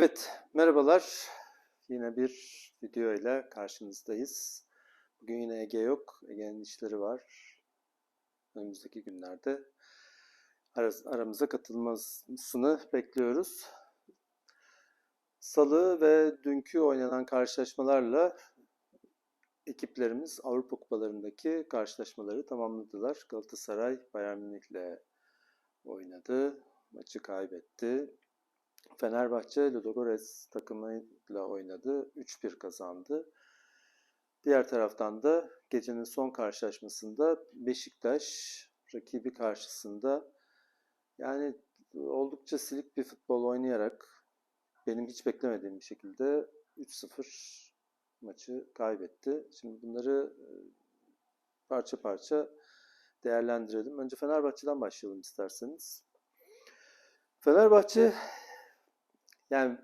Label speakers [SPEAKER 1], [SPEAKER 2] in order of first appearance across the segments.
[SPEAKER 1] Evet, merhabalar. Yine bir video ile karşınızdayız. Bugün yine Ege yok. Ege'nin işleri var. Önümüzdeki günlerde aramıza katılmasını bekliyoruz. Salı ve dünkü oynanan karşılaşmalarla ekiplerimiz Avrupa Kupalarındaki karşılaşmaları tamamladılar. Galatasaray Bayern Münih'le oynadı. Maçı kaybetti. Fenerbahçe Ludogorets takımıyla oynadı. 3-1 kazandı. Diğer taraftan da gecenin son karşılaşmasında Beşiktaş rakibi karşısında yani oldukça silik bir futbol oynayarak benim hiç beklemediğim bir şekilde 3-0 maçı kaybetti. Şimdi bunları e, parça parça değerlendirelim. Önce Fenerbahçe'den başlayalım isterseniz. Fenerbahçe yani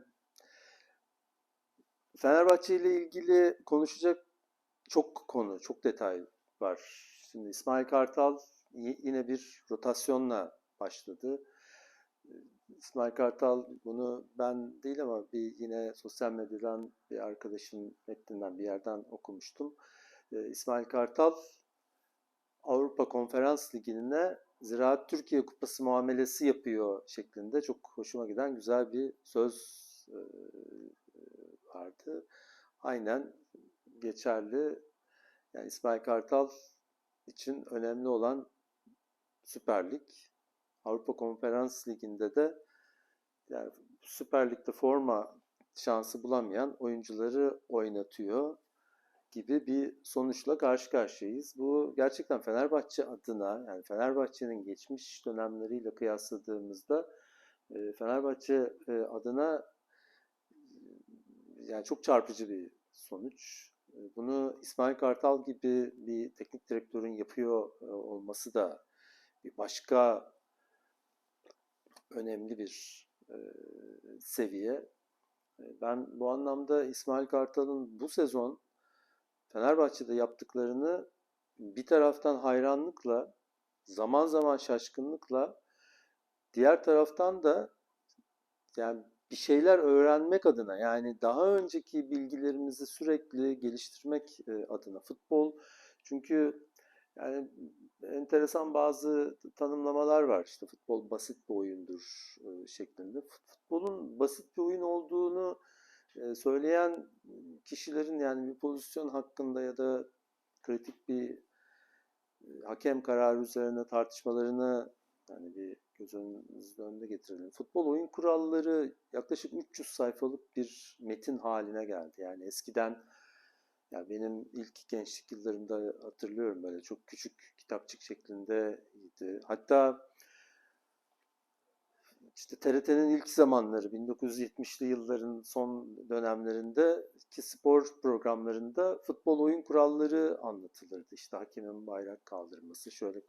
[SPEAKER 1] Fenerbahçe ile ilgili konuşacak çok konu, çok detay var. Şimdi İsmail Kartal yine bir rotasyonla başladı. İsmail Kartal bunu ben değil ama bir yine sosyal medyadan bir arkadaşım metninden bir yerden okumuştum. Ee, İsmail Kartal Avrupa Konferans Ligi'ne Ziraat Türkiye Kupası muamelesi yapıyor şeklinde çok hoşuma giden güzel bir söz e, vardı. Aynen geçerli. Yani İsmail Kartal için önemli olan Süper Lig. Avrupa Konferans Ligi'nde de yani Süper Lig'de forma şansı bulamayan oyuncuları oynatıyor gibi bir sonuçla karşı karşıyayız. Bu gerçekten Fenerbahçe adına yani Fenerbahçe'nin geçmiş dönemleriyle kıyasladığımızda e, Fenerbahçe e, adına e, yani çok çarpıcı bir sonuç. Bunu İsmail Kartal gibi bir teknik direktörün yapıyor olması da bir başka önemli bir seviye. Ben bu anlamda İsmail Kartal'ın bu sezon Fenerbahçe'de yaptıklarını bir taraftan hayranlıkla, zaman zaman şaşkınlıkla, diğer taraftan da yani bir şeyler öğrenmek adına yani daha önceki bilgilerimizi sürekli geliştirmek e, adına futbol çünkü yani enteresan bazı tanımlamalar var işte futbol basit bir oyundur e, şeklinde. Futbolun basit bir oyun olduğunu söyleyen kişilerin yani bir pozisyon hakkında ya da kritik bir hakem kararı üzerine tartışmalarını yani bir göz önünüzün önünde getirelim. Futbol oyun kuralları yaklaşık 300 sayfalık bir metin haline geldi. Yani eskiden yani benim ilk gençlik yıllarımda hatırlıyorum böyle çok küçük kitapçık şeklindeydi. Hatta işte TRT'nin ilk zamanları 1970'li yılların son dönemlerinde ki spor programlarında futbol oyun kuralları anlatılırdı. İşte hakemin bayrak kaldırması, şöyle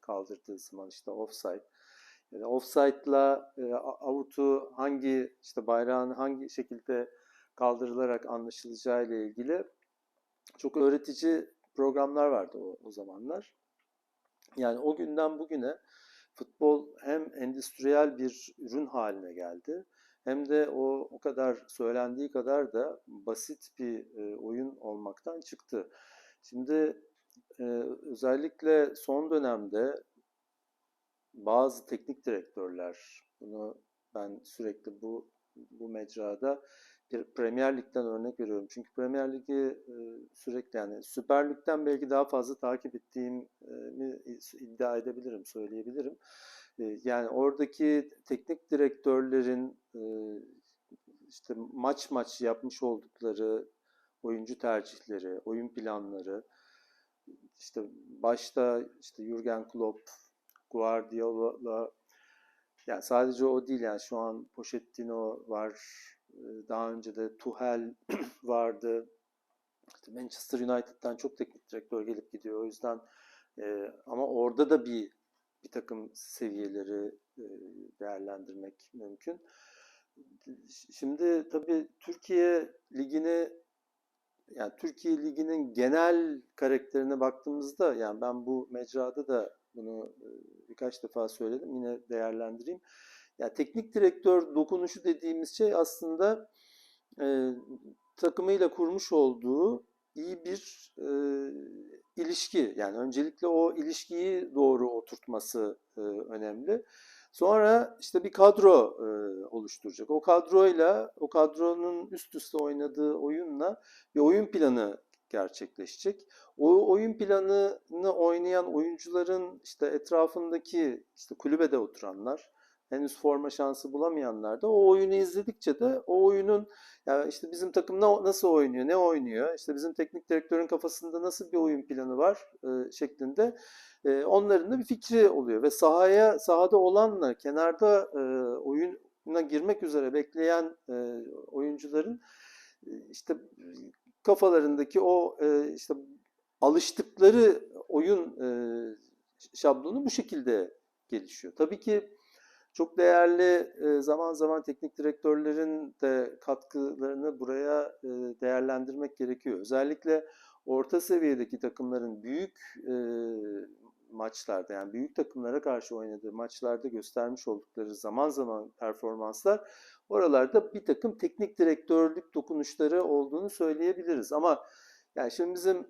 [SPEAKER 1] kaldırdığı zaman işte offside. Yani offside'la e, out'u hangi işte bayrağın hangi şekilde kaldırılarak anlaşılacağı ile ilgili çok öğretici programlar vardı o, o zamanlar. Yani o günden bugüne futbol hem endüstriyel bir ürün haline geldi hem de o o kadar söylendiği kadar da basit bir e, oyun olmaktan çıktı. Şimdi e, özellikle son dönemde bazı teknik direktörler bunu ben sürekli bu bu mecrada Premier Lig'den örnek veriyorum. Çünkü Premier Lig'i e, sürekli yani Süper Lig'den belki daha fazla takip ettiğimi iddia edebilirim, söyleyebilirim. E, yani oradaki teknik direktörlerin e, işte maç maç yapmış oldukları oyuncu tercihleri, oyun planları, işte başta işte Jurgen Klopp, Guardiola yani sadece o değil yani şu an Pochettino var, daha önce de Tuchel vardı. İşte Manchester United'dan çok teknik direktör gelip gidiyor. O yüzden e, ama orada da bir bir takım seviyeleri e, değerlendirmek mümkün. Şimdi tabii Türkiye Ligi'ni yani Türkiye Ligi'nin genel karakterine baktığımızda yani ben bu mecrada da bunu birkaç defa söyledim yine değerlendireyim. Ya teknik direktör dokunuşu dediğimiz şey aslında e, takımıyla kurmuş olduğu iyi bir e, ilişki. Yani öncelikle o ilişkiyi doğru oturtması e, önemli. Sonra işte bir kadro e, oluşturacak. O kadroyla, o kadronun üst üste oynadığı oyunla bir oyun planı gerçekleşecek. O oyun planını oynayan oyuncuların işte etrafındaki işte kulübede oturanlar, henüz forma şansı bulamayanlar da o oyunu izledikçe de o oyunun ya işte bizim takım nasıl oynuyor, ne oynuyor, işte bizim teknik direktörün kafasında nasıl bir oyun planı var e, şeklinde e, onların da bir fikri oluyor ve sahaya sahada olanla kenarda e, oyuna girmek üzere bekleyen e, oyuncuların işte kafalarındaki o e, işte alıştıkları oyun e, şablonu bu şekilde gelişiyor. Tabii ki çok değerli zaman zaman teknik direktörlerin de katkılarını buraya değerlendirmek gerekiyor. Özellikle orta seviyedeki takımların büyük maçlarda yani büyük takımlara karşı oynadığı maçlarda göstermiş oldukları zaman zaman performanslar oralarda bir takım teknik direktörlük dokunuşları olduğunu söyleyebiliriz. Ama yani şimdi bizim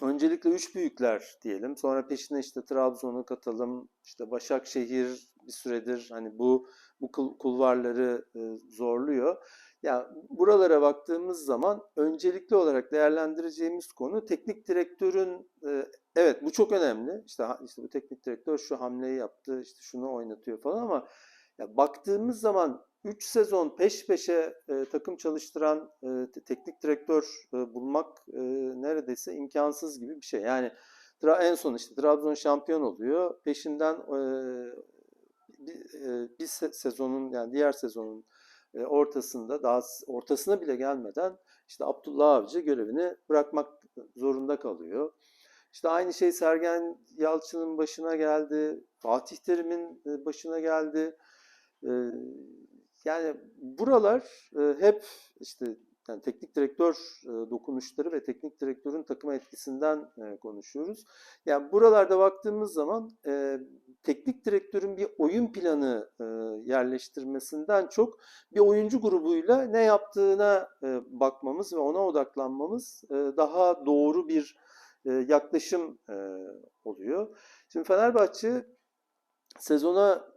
[SPEAKER 1] öncelikle üç büyükler diyelim. Sonra peşine işte Trabzon'u katalım. İşte Başakşehir bir süredir hani bu bu kulvarları zorluyor. Ya buralara baktığımız zaman öncelikli olarak değerlendireceğimiz konu teknik direktörün evet bu çok önemli. İşte işte bu teknik direktör şu hamleyi yaptı, işte şunu oynatıyor falan ama ya baktığımız zaman 3 sezon peş peşe e, takım çalıştıran e, teknik direktör e, bulmak e, neredeyse imkansız gibi bir şey. Yani en son işte Trabzon şampiyon oluyor. Peşinden e, bir, bir sezonun yani diğer sezonun ortasında daha ortasına bile gelmeden işte Abdullah Avcı görevini bırakmak zorunda kalıyor. İşte aynı şey Sergen Yalçın'ın başına geldi, Fatih Terim'in başına geldi. Yani buralar hep işte yani teknik direktör dokunuşları ve teknik direktörün takıma etkisinden konuşuyoruz. Yani buralarda baktığımız zaman teknik direktörün bir oyun planı yerleştirmesinden çok bir oyuncu grubuyla ne yaptığına bakmamız ve ona odaklanmamız daha doğru bir yaklaşım oluyor. Şimdi Fenerbahçe sezona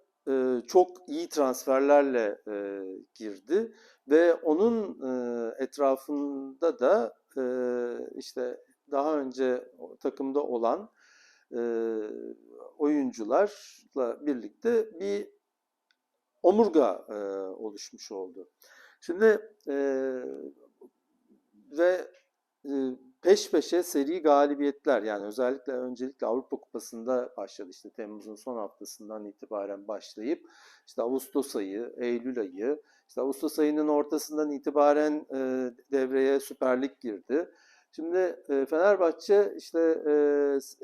[SPEAKER 1] çok iyi transferlerle girdi ve onun etrafında da işte daha önce takımda olan oyuncularla birlikte bir omurga oluşmuş oldu. Şimdi ve peş peşe seri galibiyetler yani özellikle öncelikle Avrupa Kupası'nda başladı işte Temmuz'un son haftasından itibaren başlayıp işte Ağustos ayı, Eylül ayı, işte Ağustos ayının ortasından itibaren e, devreye Süper Lig girdi. Şimdi e, Fenerbahçe işte e,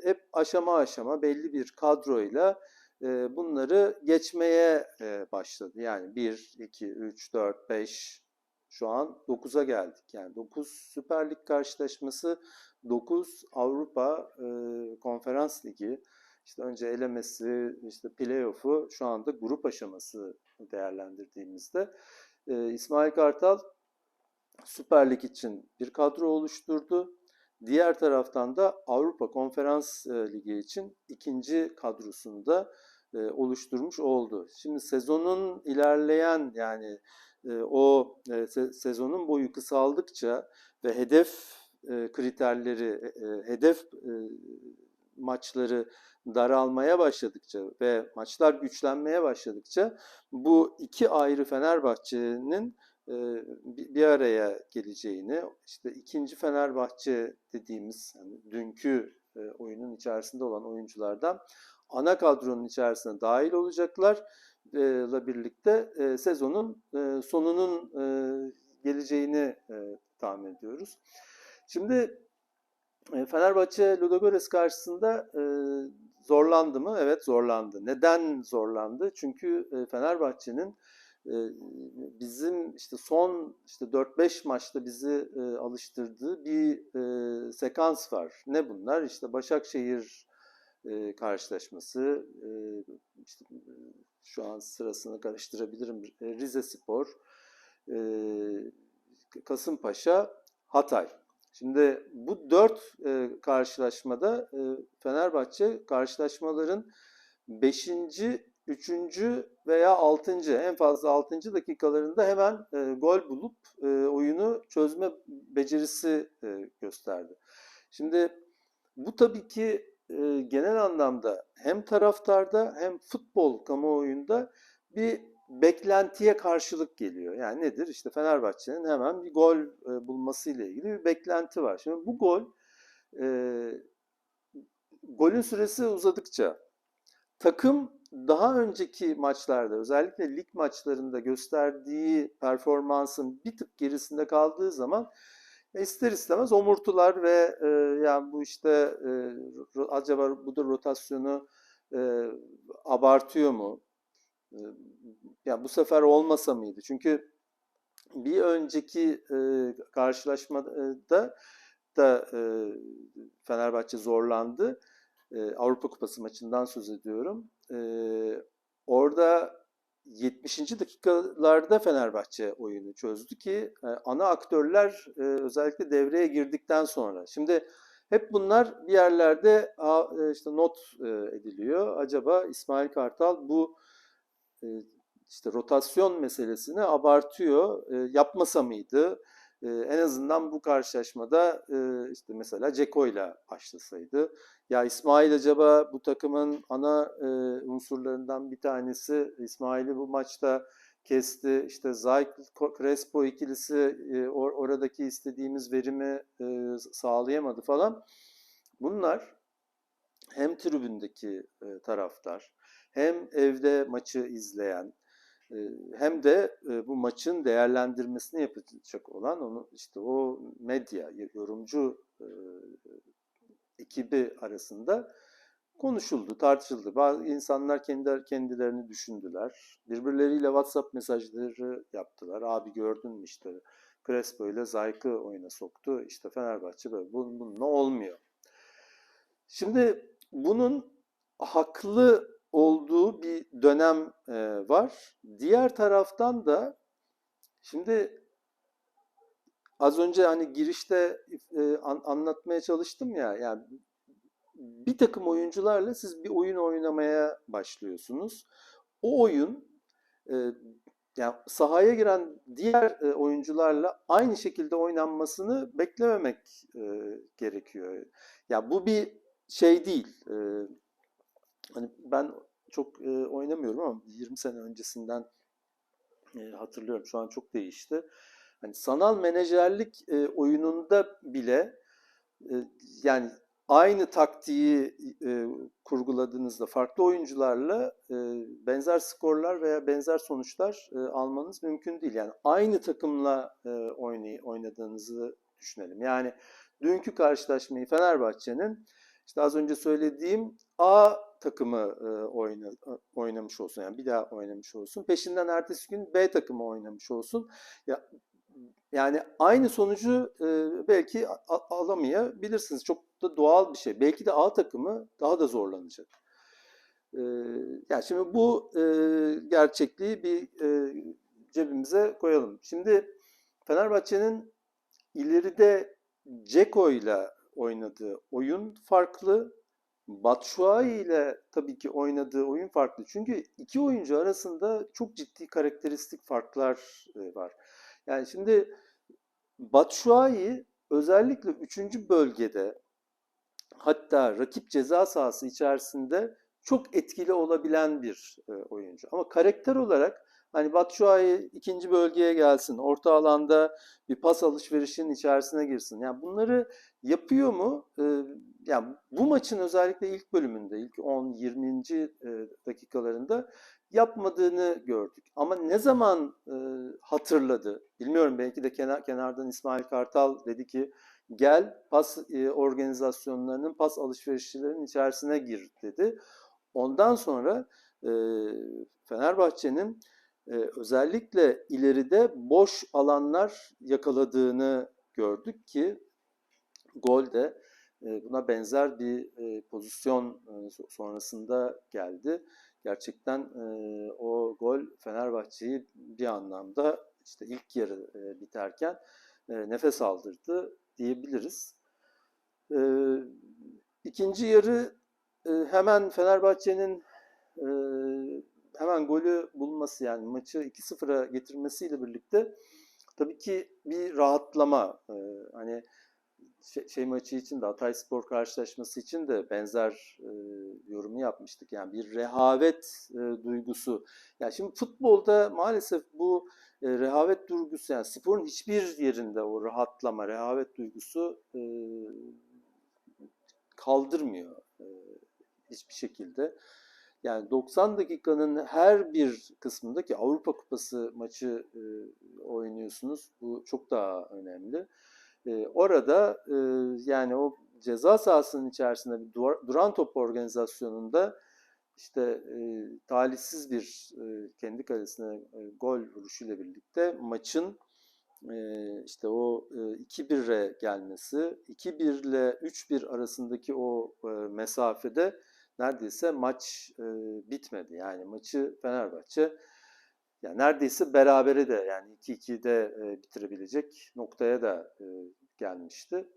[SPEAKER 1] hep aşama aşama belli bir kadroyla e, bunları geçmeye e, başladı. Yani 1, 2, 3, 4, 5, şu an 9'a geldik. Yani 9 Süper Lig karşılaşması, 9 Avrupa e, Konferans Ligi, işte önce elemesi, işte playoff'u şu anda grup aşaması değerlendirdiğimizde e, İsmail Kartal Süper Lig için bir kadro oluşturdu. Diğer taraftan da Avrupa Konferans Ligi için ikinci kadrosunu da e, oluşturmuş oldu. Şimdi sezonun ilerleyen yani e, o e, sezonun boyu kısaldıkça ve hedef e, kriterleri, hedef maçları daralmaya başladıkça ve maçlar güçlenmeye başladıkça bu iki ayrı Fenerbahçe'nin bir araya geleceğini, işte ikinci Fenerbahçe dediğimiz yani dünkü oyunun içerisinde olan oyunculardan ana kadronun içerisine dahil olacaklar ile birlikte sezonun sonunun geleceğini tahmin ediyoruz. Şimdi Fenerbahçe Ludogorets karşısında zorlandı mı? Evet zorlandı. Neden zorlandı? Çünkü Fenerbahçe'nin bizim işte son işte 4-5 maçta bizi alıştırdığı bir sekans var. Ne bunlar? İşte Başakşehir e, karşılaşması, işte şu an sırasını karıştırabilirim. E, Rize Spor, e, Kasımpaşa, Hatay. Şimdi bu dört e, karşılaşmada e, Fenerbahçe karşılaşmaların beşinci, üçüncü veya altıncı, en fazla altıncı dakikalarında hemen e, gol bulup oyunu çözme becerisi gösterdi. Şimdi bu tabii ki genel anlamda hem taraftarda hem futbol kamuoyunda bir beklentiye karşılık geliyor. Yani nedir? İşte Fenerbahçe'nin hemen bir gol bulması ile ilgili bir beklenti var. Şimdi bu gol e, golün süresi uzadıkça takım daha önceki maçlarda özellikle lig maçlarında gösterdiği performansın bir tık gerisinde kaldığı zaman ister istemez omurtular ve e, yani bu işte e, acaba bu da rotasyonu e, abartıyor mu? E, ya bu sefer olmasa mıydı? Çünkü bir önceki e, karşılaşmada da e, Fenerbahçe zorlandı. E, Avrupa Kupası maçından söz ediyorum. E, orada 70. dakikalarda Fenerbahçe oyunu çözdü ki e, ana aktörler e, özellikle devreye girdikten sonra. Şimdi hep bunlar bir yerlerde e, işte not ediliyor. Acaba İsmail Kartal bu işte rotasyon meselesini abartıyor. Yapmasa mıydı? En azından bu karşılaşmada işte mesela Ceko ile başlasaydı. Ya İsmail acaba bu takımın ana e, unsurlarından bir tanesi. İsmail'i bu maçta kesti. İşte Zayk Crespo ikilisi e, or, oradaki istediğimiz verimi e, sağlayamadı falan. Bunlar hem tribündeki e, taraftar hem evde maçı izleyen hem de bu maçın değerlendirmesini yapacak olan onu işte o medya yorumcu ekibi arasında konuşuldu, tartışıldı. Bazı insanlar kendi kendilerini düşündüler. Birbirleriyle WhatsApp mesajları yaptılar. Abi gördün mü işte Crespo ile Zayk'ı oyuna soktu. İşte Fenerbahçe böyle. Bunun, bunun ne olmuyor. Şimdi bunun haklı olduğu bir dönem var. Diğer taraftan da şimdi az önce hani girişte e, an, anlatmaya çalıştım ya yani bir takım oyuncularla siz bir oyun oynamaya başlıyorsunuz. O oyun e, yani sahaya giren diğer e, oyuncularla aynı şekilde oynanmasını beklememek e, gerekiyor. Ya yani bu bir şey değil. E, hani ben çok e, oynamıyorum ama 20 sene öncesinden e, hatırlıyorum. Şu an çok değişti. Hani sanal menajerlik e, oyununda bile e, yani aynı taktiği e, kurguladığınızda farklı oyuncularla e, benzer skorlar veya benzer sonuçlar e, almanız mümkün değil. Yani aynı takımla e, oynay oynadığınızı düşünelim. Yani dünkü karşılaşmayı Fenerbahçe'nin işte az önce söylediğim A takımı e, oyna, oynamış olsun yani bir daha oynamış olsun. Peşinden ertesi gün B takımı oynamış olsun. Ya yani aynı sonucu e, belki alamayabilirsiniz. Çok da doğal bir şey. Belki de A takımı daha da zorlanacak. E, yani şimdi bu e, gerçekliği bir e, cebimize koyalım. Şimdi Fenerbahçe'nin ileride Ceko ile oynadığı oyun farklı. Batshuayi ile tabii ki oynadığı oyun farklı. Çünkü iki oyuncu arasında çok ciddi karakteristik farklar var. Yani şimdi Batshuayi özellikle 3. bölgede hatta rakip ceza sahası içerisinde çok etkili olabilen bir e, oyuncu. Ama karakter olarak hani Batshuayi ikinci bölgeye gelsin, orta alanda bir pas alışverişinin içerisine girsin. Yani bunları yapıyor mu? E, yani bu maçın özellikle ilk bölümünde, ilk 10-20. E, dakikalarında yapmadığını gördük. Ama ne zaman e, hatırladı? Bilmiyorum belki de kenar, kenardan İsmail Kartal dedi ki gel pas e, organizasyonlarının, pas alışverişlerinin içerisine gir dedi. Ondan sonra Fenerbahçe'nin e, özellikle ileride boş alanlar yakaladığını gördük ki golde e, buna benzer bir e, pozisyon e, sonrasında geldi. gerçekten e, o gol Fenerbahçe'yi bir anlamda işte ilk yarı e, biterken e, nefes aldırdı diyebiliriz. E, ikinci yarı e, hemen Fenerbahçe'nin e, hemen golü bulması yani maçı 2-0'a getirmesiyle birlikte tabii ki bir rahatlama e, hani şey, şey maçı için de Hatay Spor karşılaşması için de benzer e, yorumu yapmıştık. Yani bir rehavet e, duygusu. Yani şimdi futbolda maalesef bu e, rehavet duygusu yani sporun hiçbir yerinde o rahatlama, rehavet duygusu e, kaldırmıyor e, hiçbir şekilde. Yani 90 dakikanın her bir kısmında ki Avrupa Kupası maçı e, oynuyorsunuz. Bu çok daha önemli. E, orada e, yani o ceza sahasının içerisinde bir duran top organizasyonunda işte e, talihsiz bir e, kendi kalesine e, gol vuruşuyla birlikte maçın e, işte o e, 2-1'e gelmesi, 2-1 ile 3-1 arasındaki o e, mesafede neredeyse maç e, bitmedi. Yani maçı Fenerbahçe yani neredeyse berabere de yani 2-2'de e, bitirebilecek noktaya da e, gelmişti.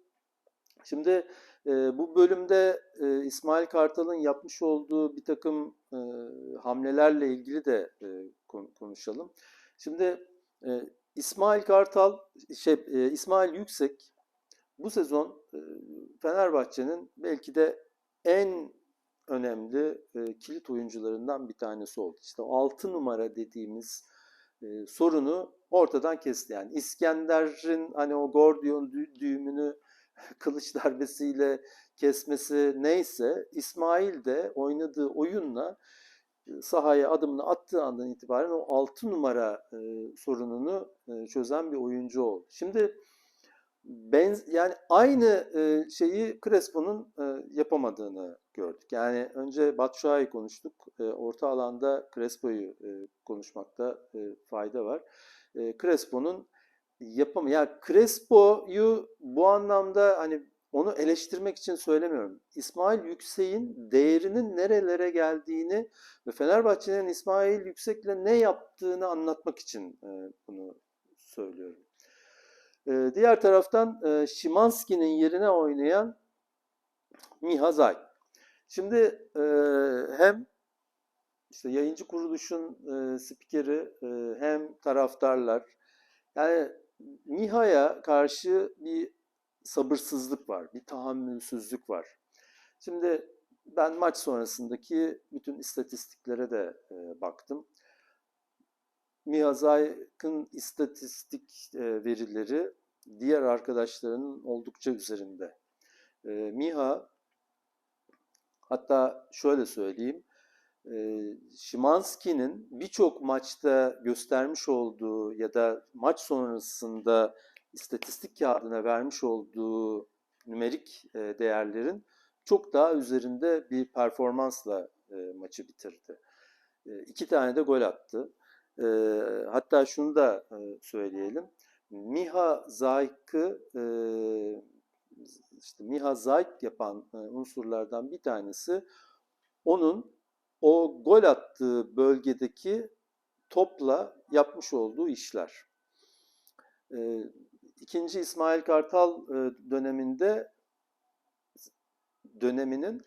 [SPEAKER 1] Şimdi e, bu bölümde e, İsmail Kartal'ın yapmış olduğu bir takım e, hamlelerle ilgili de e, konuşalım. Şimdi e, İsmail Kartal, şey e, İsmail Yüksek bu sezon e, Fenerbahçe'nin belki de en önemli e, kilit oyuncularından bir tanesi oldu. İşte 6 numara dediğimiz e, sorunu ortadan kesti. Yani İskender'in hani o Gordiyon düğümünü kılıç darbesiyle kesmesi neyse İsmail de oynadığı oyunla sahaya adımını attığı andan itibaren o 6 numara e, sorununu e, çözen bir oyuncu oldu. Şimdi benz yani aynı e, şeyi Crespo'nun e, yapamadığını gördük. Yani önce Batshuayi konuştuk. E, orta alanda Crespo'yu e, konuşmakta e, fayda var. E, Crespo'nun yapam yani Crespo'yu bu anlamda hani onu eleştirmek için söylemiyorum. İsmail Yüksek'in değerinin nerelere geldiğini ve Fenerbahçe'nin İsmail Yüksek'le ne yaptığını anlatmak için e, bunu söylüyorum. E, diğer taraftan e, Şimanski'nin yerine oynayan Miha Zay. Şimdi e, hem işte yayıncı kuruluşun e, spikeri e, hem taraftarlar yani Miha'ya karşı bir sabırsızlık var, bir tahammülsüzlük var. Şimdi ben maç sonrasındaki bütün istatistiklere de e, baktım. Mihazay'ın istatistik e, verileri diğer arkadaşlarının oldukça üzerinde. E, Miha hatta şöyle söyleyeyim e, Şimanski'nin birçok maçta göstermiş olduğu ya da maç sonrasında istatistik kağıdına vermiş olduğu nümerik değerlerin çok daha üzerinde bir performansla maçı bitirdi. E, iki tane de gol attı. Hatta şunu da söyleyelim. Miha Zayk'ı işte Miha Zayk yapan e, unsurlardan bir tanesi onun o gol attığı bölgedeki topla yapmış olduğu işler. E, ikinci İsmail Kartal e, döneminde döneminin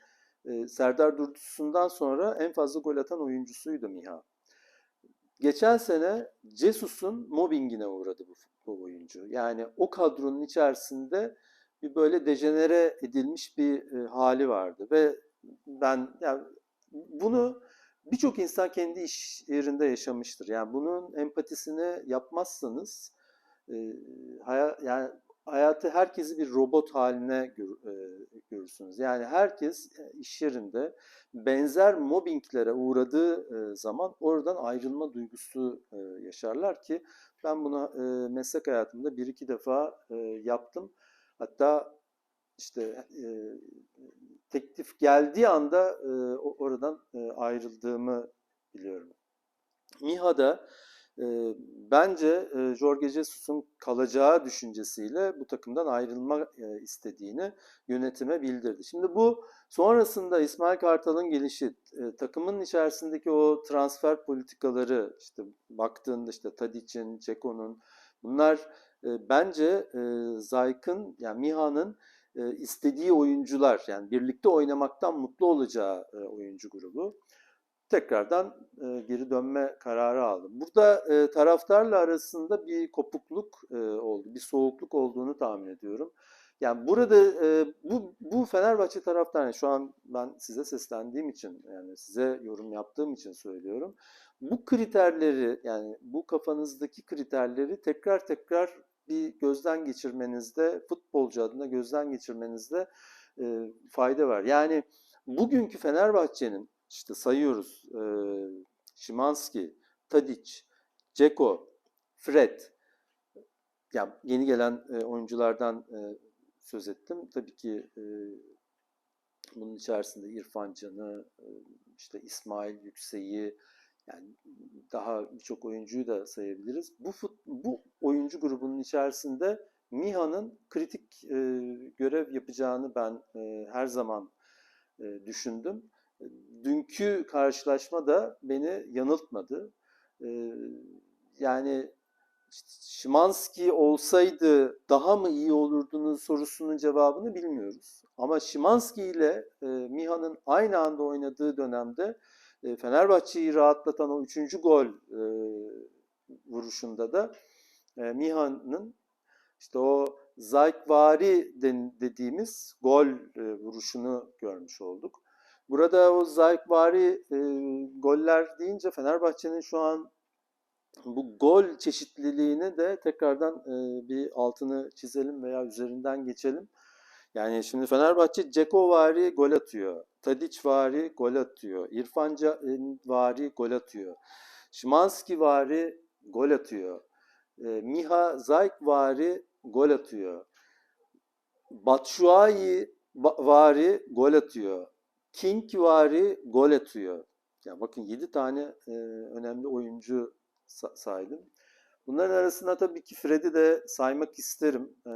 [SPEAKER 1] Serdar Durdusu'ndan sonra en fazla gol atan oyuncusuydu Miha. Geçen sene Cesus'un mobbingine uğradı bu futbol oyuncu. Yani o kadronun içerisinde bir böyle dejenere edilmiş bir e, hali vardı ve ben yani bunu birçok insan kendi iş yerinde yaşamıştır. Yani bunun empatisini yapmazsanız e, haya, yani hayatı herkesi bir robot haline gör, e, görürsünüz. Yani herkes e, iş yerinde benzer mobbinglere uğradığı e, zaman oradan ayrılma duygusu e, yaşarlar ki ben bunu e, meslek hayatımda bir iki defa e, yaptım. Hatta işte e, teklif geldiği anda e, oradan e, ayrıldığımı biliyorum. MİHA'da E, bence e, Jorge Jesus'un kalacağı düşüncesiyle bu takımdan ayrılma e, istediğini yönetime bildirdi. Şimdi bu sonrasında İsmail Kartal'ın gelişi, e, takımın içerisindeki o transfer politikaları işte baktığında işte Tadic'in, Ceko'nun bunlar bence e, Zayk'ın yani Miha'nın istediği oyuncular yani birlikte oynamaktan mutlu olacağı oyuncu grubu tekrardan geri dönme kararı aldım. Burada e, taraftarla arasında bir kopukluk oldu, bir soğukluk olduğunu tahmin ediyorum. Yani burada bu bu Fenerbahçe taraftarı şu an ben size seslendiğim için yani size yorum yaptığım için söylüyorum. Bu kriterleri yani bu kafanızdaki kriterleri tekrar tekrar bir gözden geçirmenizde futbolcu adına gözden geçirmenizde e, fayda var. Yani bugünkü Fenerbahçe'nin işte sayıyoruz. E, Şimanski, Tadic, Ceko, Fred. Yani yeni gelen e, oyunculardan e, söz ettim. Tabii ki e, bunun içerisinde İrfan Can'ı, e, işte İsmail Yüksek'i, yani daha birçok oyuncuyu da sayabiliriz. Bu fut, bu oyuncu grubunun içerisinde Miha'nın kritik e, görev yapacağını ben e, her zaman e, düşündüm. Dünkü karşılaşma da beni yanıltmadı. E, yani Şimanski olsaydı daha mı iyi olurdunuz sorusunun cevabını bilmiyoruz. Ama Şimanski ile e, Miha'nın aynı anda oynadığı dönemde e, Fenerbahçe'yi rahatlatan o üçüncü gol e, vuruşunda da e, Miha'nın işte o Zaykvari dediğimiz gol vuruşunu görmüş olduk. Burada o Zaykvari goller deyince Fenerbahçe'nin şu an bu gol çeşitliliğini de tekrardan bir altını çizelim veya üzerinden geçelim. Yani şimdi Fenerbahçe Ceko vari gol atıyor. Tadic vari gol atıyor. İrfan vari gol atıyor. Şimanski vari gol atıyor. E, Miha Zayk vari gol atıyor. Batshuayi vari gol atıyor. King vari gol atıyor. Yani bakın 7 tane e, önemli oyuncu saydım. Bunların arasında tabii ki Fred'i de saymak isterim. E,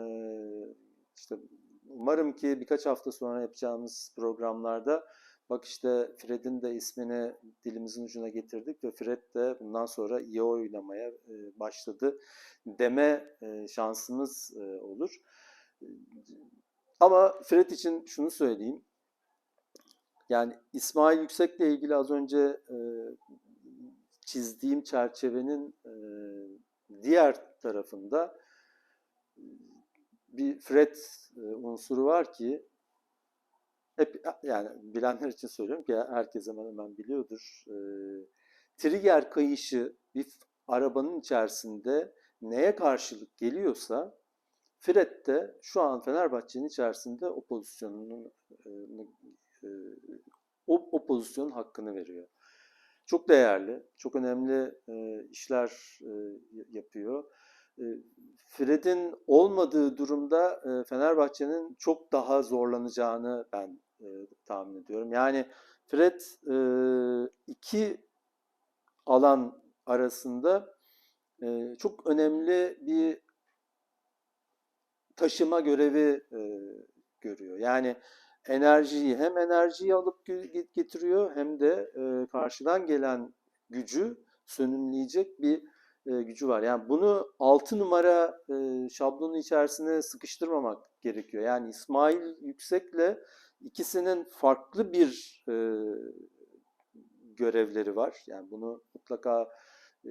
[SPEAKER 1] işte umarım ki birkaç hafta sonra yapacağımız programlarda bak işte Fred'in de ismini dilimizin ucuna getirdik ve Fred de bundan sonra iyi oynamaya e, başladı deme e, şansımız e, olur. Ama Fred için şunu söyleyeyim. Yani İsmail Yüksek'le ilgili az önce çizdiğim çerçevenin diğer tarafında bir Fred unsuru var ki hep yani bilenler için söylüyorum ki herkes hemen hemen biliyordur. E, trigger kayışı bir arabanın içerisinde neye karşılık geliyorsa Fred de şu an Fenerbahçe'nin içerisinde o pozisyonun e, e, o, o pozisyonun hakkını veriyor. Çok değerli, çok önemli e, işler e, yapıyor. E, Fred'in olmadığı durumda e, Fenerbahçe'nin çok daha zorlanacağını ben e, tahmin ediyorum. Yani Fred e, iki alan arasında çok önemli bir taşıma görevi görüyor. Yani enerjiyi hem enerjiyi alıp getiriyor hem de karşıdan gelen gücü sönümleyecek bir e, gücü var. Yani bunu 6 numara e, şablonu içerisine sıkıştırmamak gerekiyor. Yani İsmail Yüksek'le ikisinin farklı bir e, görevleri var. Yani bunu mutlaka e,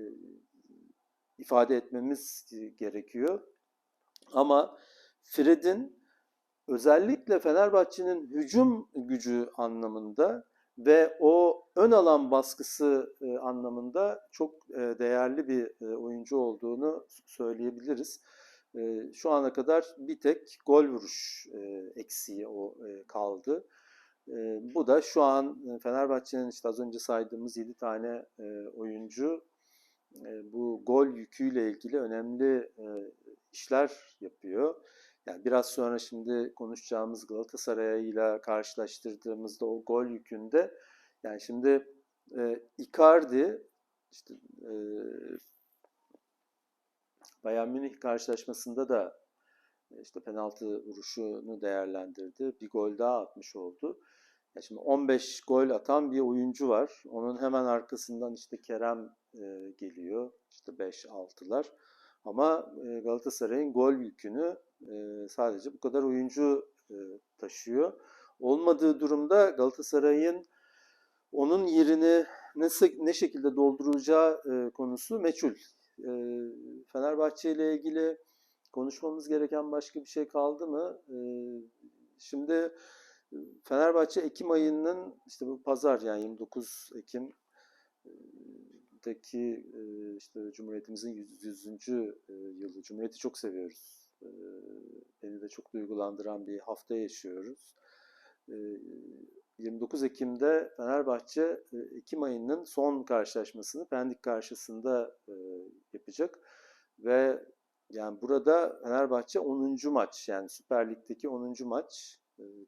[SPEAKER 1] ifade etmemiz gerekiyor. Ama Fred'in özellikle Fenerbahçe'nin hücum gücü anlamında ve o ön alan baskısı e, anlamında çok e, değerli bir e, oyuncu olduğunu söyleyebiliriz. Şu ana kadar bir tek gol vuruş eksiği o kaldı. Bu da şu an Fenerbahçe'nin işte az önce saydığımız 7 tane oyuncu bu gol yüküyle ilgili önemli işler yapıyor. Yani biraz sonra şimdi konuşacağımız Galatasaray ile karşılaştırdığımızda o gol yükünde yani şimdi e, Icardi işte e, Bayern Münih karşılaşmasında da e, işte penaltı vuruşunu değerlendirdi. Bir gol daha atmış oldu. Ya şimdi 15 gol atan bir oyuncu var. Onun hemen arkasından işte Kerem e, geliyor. İşte 5-6'lar. Ama e, Galatasaray'ın gol yükünü e, sadece bu kadar oyuncu e, taşıyor. Olmadığı durumda Galatasaray'ın onun yerini nasıl ne şekilde dolduracağı e, konusu meçhul. E, Fenerbahçe ile ilgili konuşmamız gereken başka bir şey kaldı mı? E, şimdi Fenerbahçe Ekim ayının işte bu pazar yani 29 Ekim daki işte Cumhuriyetimizin 100. yılı. Cumhuriyeti çok seviyoruz. Beni de çok duygulandıran bir hafta yaşıyoruz. 29 Ekim'de Fenerbahçe Ekim ayının son karşılaşmasını Pendik karşısında yapacak ve yani burada Fenerbahçe 10. maç yani Süper Lig'deki 10. maç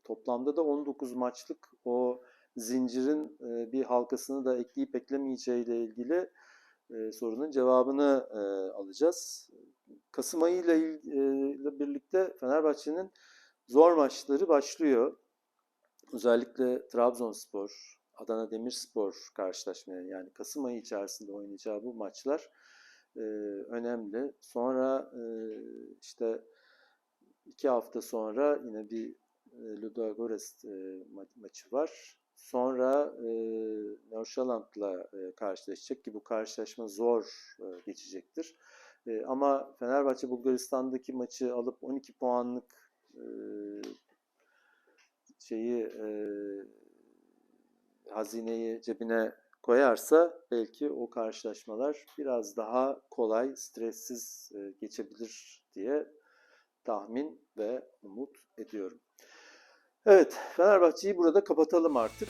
[SPEAKER 1] toplamda da 19 maçlık o zincirin bir halkasını da ekleyip eklemeyeceği ile ilgili sorunun cevabını alacağız. Kasım ayı ile birlikte Fenerbahçe'nin zor maçları başlıyor. Özellikle Trabzonspor, Adana Demirspor karşılaşmaya yani Kasım ayı içerisinde oynayacağı bu maçlar önemli. Sonra işte iki hafta sonra yine bir Ludogorets maçı var. Sonra e, Norşaland'la e, karşılaşacak ki bu karşılaşma zor e, geçecektir. E, ama Fenerbahçe Bulgaristan'daki maçı alıp 12 puanlık e, şeyi e, hazineyi cebine koyarsa belki o karşılaşmalar biraz daha kolay, stressiz e, geçebilir diye tahmin ve umut ediyorum. Evet, Fenerbahçe'yi burada kapatalım artık.